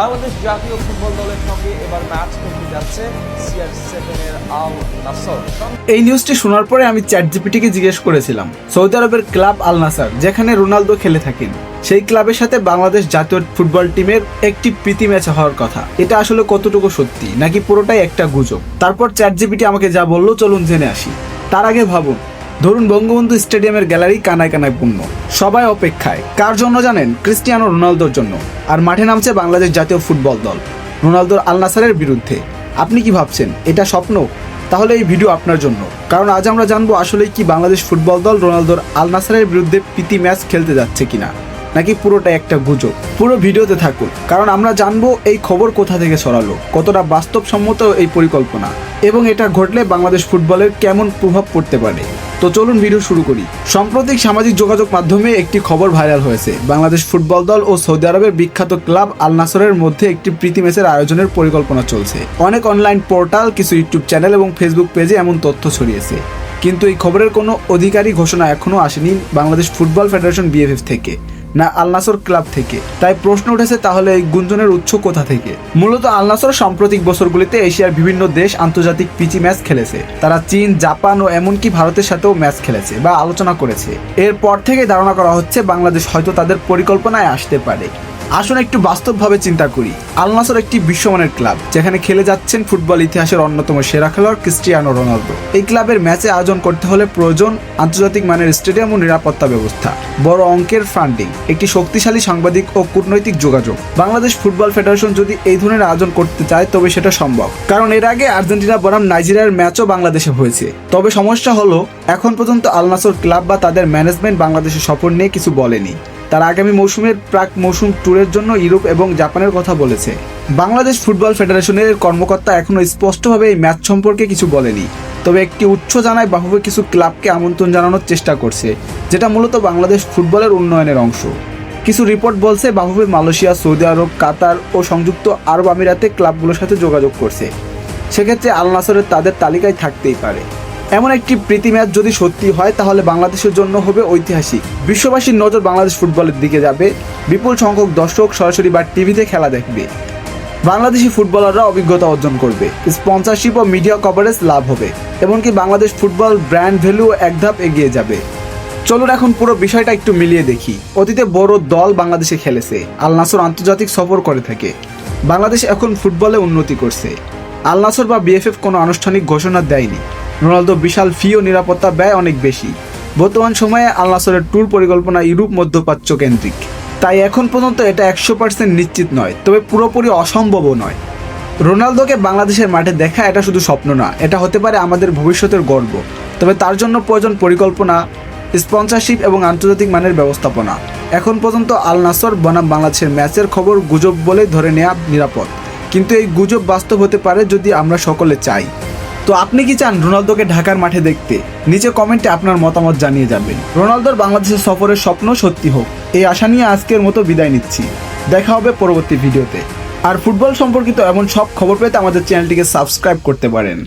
বাংলাদেশ জাতীয় ফুটবল দলের সঙ্গে এবার ম্যাচ খেলতে যাচ্ছে সিআর সেভেনের আল নাসর। এই নিউজটি শোনার পরে আমি চ্যাট জিপিটিকে জিজ্ঞেস করেছিলাম, সৌদি আরবের ক্লাব আল নাসার, যেখানে রোনালদো খেলে থাকেন। সেই ক্লাবের সাথে বাংলাদেশ জাতীয় ফুটবল টিমের একটি প্রীতি ম্যাচ হওয়ার কথা। এটা আসলে কতটুকু সত্যি? নাকি পুরোটাই একটা গুজব? তারপর চ্যাট জিপিটি আমাকে যা বলল, চলুন জেনে আসি। তার আগে ভাবুন ধরুন বঙ্গবন্ধু স্টেডিয়ামের গ্যালারি কানায় কানায় পূর্ণ। সবাই অপেক্ষায়। কার জন্য জানেন? ক্রিস্টিয়ানো রোনালদোর জন্য। আর মাঠে নামছে বাংলাদেশ জাতীয় ফুটবল দল। রোনালদোর আলনাসারের বিরুদ্ধে। আপনি কি ভাবছেন? এটা স্বপ্ন? তাহলে এই ভিডিও আপনার জন্য। কারণ আজ আমরা জানব আসলে কি বাংলাদেশ ফুটবল দল রোনালদোর আলনাসারের বিরুদ্ধে প্রীতি ম্যাচ খেলতে যাচ্ছে কিনা। নাকি পুরোটা একটা গুজব? পুরো ভিডিওতে থাকুন। কারণ আমরা জানব এই খবর কোথা থেকে ছড়ালো? কতটা বাস্তবসম্মত এই পরিকল্পনা? এবং এটা ঘটলে বাংলাদেশ ফুটবলের কেমন প্রভাব পড়তে পারে? তো চলুন ভিডিও শুরু করি। সাম্প্রতিক সামাজিক যোগাযোগ মাধ্যমে একটি খবর ভাইরাল হয়েছে। বাংলাদেশ ফুটবল দল ও সৌদি আরবের বিখ্যাত ক্লাব আল নাসরের মধ্যে একটি প্রীতি ম্যাচের আয়োজনের পরিকল্পনা চলছে। অনেক অনলাইন পোর্টাল কিছু ইউটিউব চ্যানেল এবং ফেসবুক পেজে এমন তথ্য ছড়িয়েছে। কিন্তু এই খবরের কোনো অধিকারী ঘোষণা এখনও আসেনি বাংলাদেশ ফুটবল ফেডারেশন বিএফএফ থেকে। না আলনাসর ক্লাব থেকে। তাই প্রশ্ন উঠেছে, তাহলে এই গুঞ্জনের উৎস কোথা থেকে? মূলত আলনাসর সাম্প্রতিক বছরগুলিতে এশিয়ার বিভিন্ন দেশ আন্তর্জাতিক পিচি ম্যাচ খেলেছে। তারা চীন, জাপান ও এমনকি ভারতের সাথেও ম্যাচ খেলেছে বা আলোচনা করেছে। এরপর থেকে ধারণা করা হচ্ছে, বাংলাদেশ হয়তো তাদের পরিকল্পনায় আসতে পারে। আসুন একটু বাস্তবভাবে চিন্তা করি। আল নাসর একটি বিশ্বমানের ক্লাব, যেখানে খেলে যাচ্ছেন ফুটবল ইতিহাসের অন্যতম সেরা খেলোয়াড় ক্রিস্টিয়ানো রোনালদো। এই ক্লাবের ম্যাচে আয়োজন করতে হলে প্রয়োজন আন্তর্জাতিক মানের স্টেডিয়াম ও নিরাপত্তা ব্যবস্থা। বড় অঙ্কের ফান্ডিং, একটি শক্তিশালী সাংবাদিক ও কূটনৈতিক যোগাযোগ। বাংলাদেশ ফুটবল ফেডারেশন যদি এই ধরনের আয়োজন করতে চায়, তবে সেটা সম্ভব। কারণ এর আগে আর্জেন্টিনা বনাম নাইজেরিয়ার ম্যাচও বাংলাদেশে হয়েছে। তবে সমস্যা হলো, এখন পর্যন্ত আল নাসর ক্লাব বা তাদের ম্যানেজমেন্ট বাংলাদেশের সফর নিয়ে কিছু বলেনি। তারা আগামী মৌসুমের প্রাক মৌসুম ট্যুরের জন্য ইউরোপ এবং জাপানের কথা বলেছে। বাংলাদেশ ফুটবল ফেডারেশনের কর্মকর্তা এখনও স্পষ্টভাবে এই ম্যাচ সম্পর্কে কিছু বলেনি। তবে একটি উচ্চ জানায় বাহুবে কিছু ক্লাবকে আমন্ত্রণ জানানোর চেষ্টা করছে, যেটা মূলত বাংলাদেশ ফুটবলের উন্নয়নের অংশ। কিছু রিপোর্ট বলছে বাহুবে মালয়েশিয়া, সৌদি আরব, কাতার ও সংযুক্ত আরব আমিরাতে ক্লাবগুলোর সাথে যোগাযোগ করছে। সেক্ষেত্রে আল নাসরের তাদের তালিকায় থাকতেই পারে। এমন একটি প্রীতি ম্যাচ যদি সত্যি হয়, তাহলে বাংলাদেশের জন্য হবে ঐতিহাসিক। বিশ্ববাসীর নজর বাংলাদেশ ফুটবলের দিকে যাবে। বিপুল সংখ্যক দর্শক সরাসরি বা টিভিতে খেলা দেখবে। বাংলাদেশি ফুটবলাররা অভিজ্ঞতা অর্জন করবে। স্পন্সরশিপ ও মিডিয়া কভারেজ লাভ হবে। এমনকি বাংলাদেশ ফুটবল ব্র্যান্ড ভ্যালু এক ধাপ এগিয়ে যাবে। চলুন এখন পুরো বিষয়টা একটু মিলিয়ে দেখি। অতীতে বড় দল বাংলাদেশে খেলেছে। আল নাসর আন্তর্জাতিক সফর করে থাকে। বাংলাদেশ এখন ফুটবলে উন্নতি করছে। আল নাসর বা বিএফএফ কোনো আনুষ্ঠানিক ঘোষণা দেয়নি। রোনালদো বিশাল ফি ও নিরাপত্তা ব্যয় অনেক বেশি। বর্তমান সময়ে আল নাসরের ট্যুর পরিকল্পনা ইউরোপ মধ্যপ্রাচ্য কেন্দ্রিক তাই এখন পর্যন্ত এটা একশো পার্সেন্ট নিশ্চিত নয়, তবে পুরোপুরি অসম্ভবও নয়। রোনালদোকে বাংলাদেশের মাঠে দেখা এটা শুধু স্বপ্ন না, এটা হতে পারে আমাদের ভবিষ্যতের গর্ব। তবে তার জন্য প্রয়োজন পরিকল্পনা স্পন্সরশিপ এবং আন্তর্জাতিক মানের ব্যবস্থাপনা। এখন পর্যন্ত আল নাসর বনাম বাংলাদেশের ম্যাচের খবর গুজব বলে ধরে নেওয়া নিরাপদ। কিন্তু এই গুজব বাস্তব হতে পারে যদি আমরা সকলে চাই। তো আপনি কি চান রোনালদোকে ঢাকার মাঠে দেখতে? নিচে কমেন্টে আপনার মতামত জানিয়ে যাবেন। রোনালদোর বাংলাদেশের সফরের স্বপ্ন সত্যি হোক। এই আশা নিয়ে আজকের মতো বিদায় নিচ্ছি। দেখা হবে পরবর্তী ভিডিওতে। আর ফুটবল সম্পর্কিত এমন সব খবর পেতে আমাদের চ্যানেলটিকে সাবস্ক্রাইব করতে পারেন।